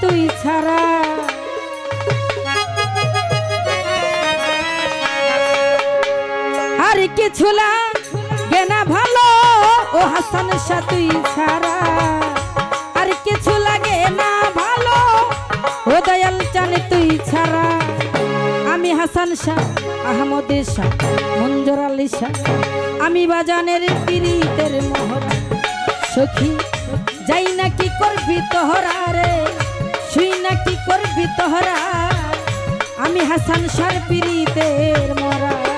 তুই ছাড়া। আর কিছু লাগে না ভালো, ও হাসান শাহ তুই ছাড়া। আর কিছু লাগে না ভালো, ও দয়াল চান তুই ছাড়া। আমি হাসান শাহ, আহমদ শাহ, মঞ্জুর আলী শাহ। আমি বাজানের পিরিতের মোহরা সখী, যাই না কি করবি তোহরা রে? না কি করবি তোহরা? আমি হাসান সার পিরিতের মরা।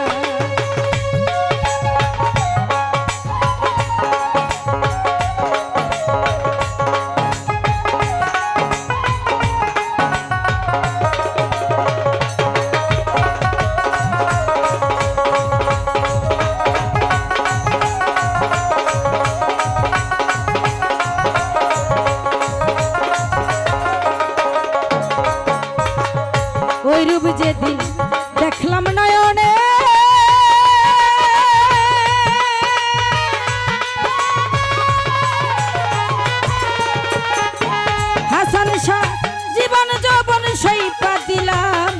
যেদিন দেখলাম নয়নে। হাসান শাহ জীবন যৌবন সৈপা দিলাম।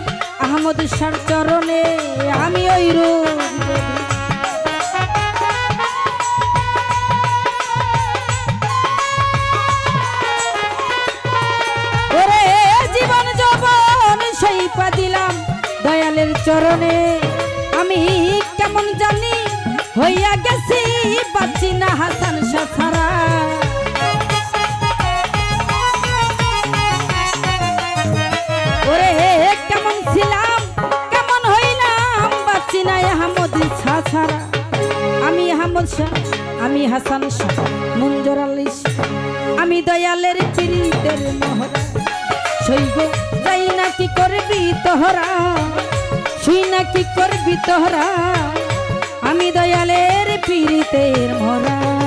আহমদ শাহ চরণে আমি ওই রূপ। চরণে আমি কেমন জানি হইয়া গেছি পাচ্ছি না হাসান ছাড়া ওরে কেমন ছিলাম, কেমন হইলাম পাচ্ছি না আহমদ শাহ ছাড়া আমি আহমদ শাহ, আমি হাসান শাহ, মঞ্জুর আলী আমি দয়ালের পিরিতের মহরা সইব যাই না কি করবি তোহরা। শুই না কি করবি তোরা? আমি দয়ালের পীড়িতের মরা।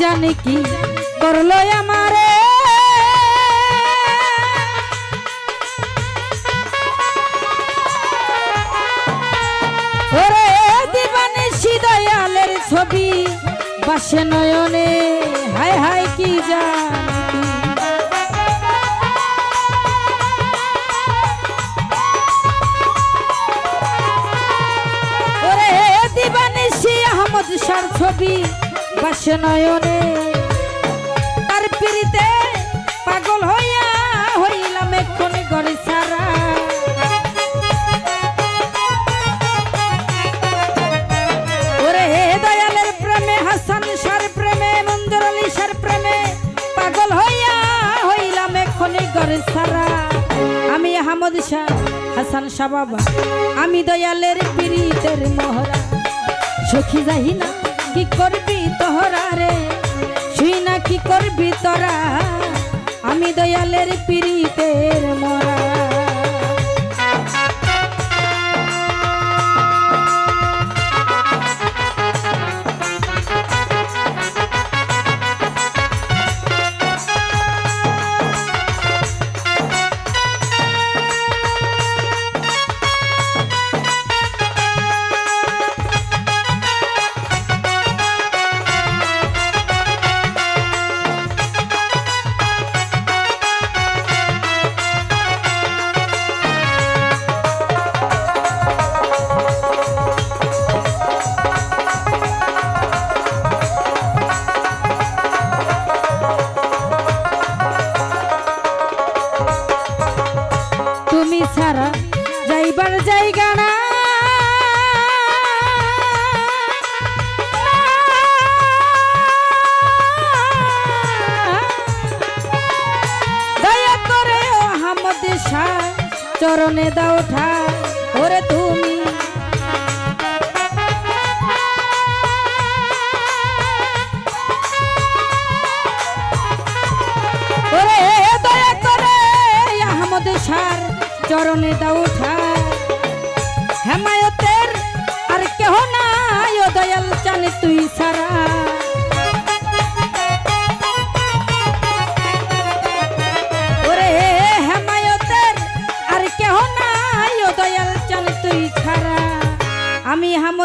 জানি কি করল আমারে? ওরে দিবানে দয়ালের ছবি বাসে নয়নে হায় হায় কি জানি? বাসে নয়নে। তার পিড়িতে পাগল হইয়া হইলাম এক্ষণে গড়ে সারা। ওরে হে দয়ালের প্রেমে, হাসান শার প্রেমে মঞ্জুর আলী শার প্রেমে পাগল হইয়া হইলাম এক্ষণে গড়ে সারা। আমি আহমদ শাহ, হাসান শাহ বাবা, আমি দয়ালের পিরিতের মোহরা সখী না কি করবি তোহরা রে? শুই না কি করবি তোরা? আমি দয়ালের পিড়িতের মরা। চরণে দাও ঠাই ওরে তুমি। ওরে দয়া করে আহমদ সার চরণে দাও ঠাই।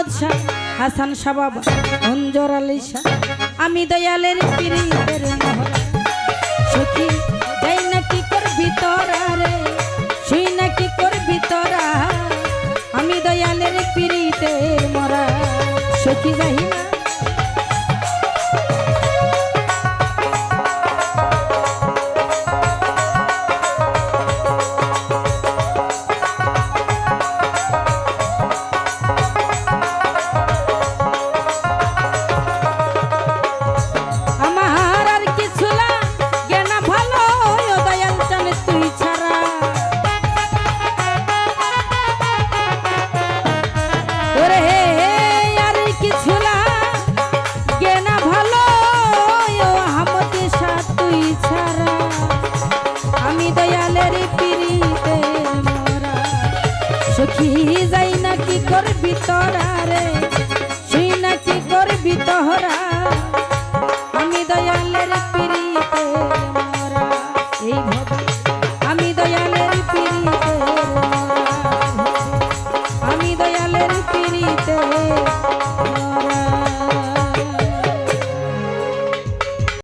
আমি হামদ শাহ হাসান শাহ অঞ্জর আলী শাহ। আমি দয়ালের মহরা সখী, যাই নাকি করবি তোরা রে? শুই নাকি করবি তোরা? আমি দয়ালের পিরিতের মরা। সখী, যাই দয়ালের পিড়িতে মরা। সখী যাই না কি করবি তোরা রে? সেই না কি করবি তোহরা আমি দয়ালের পিরিতে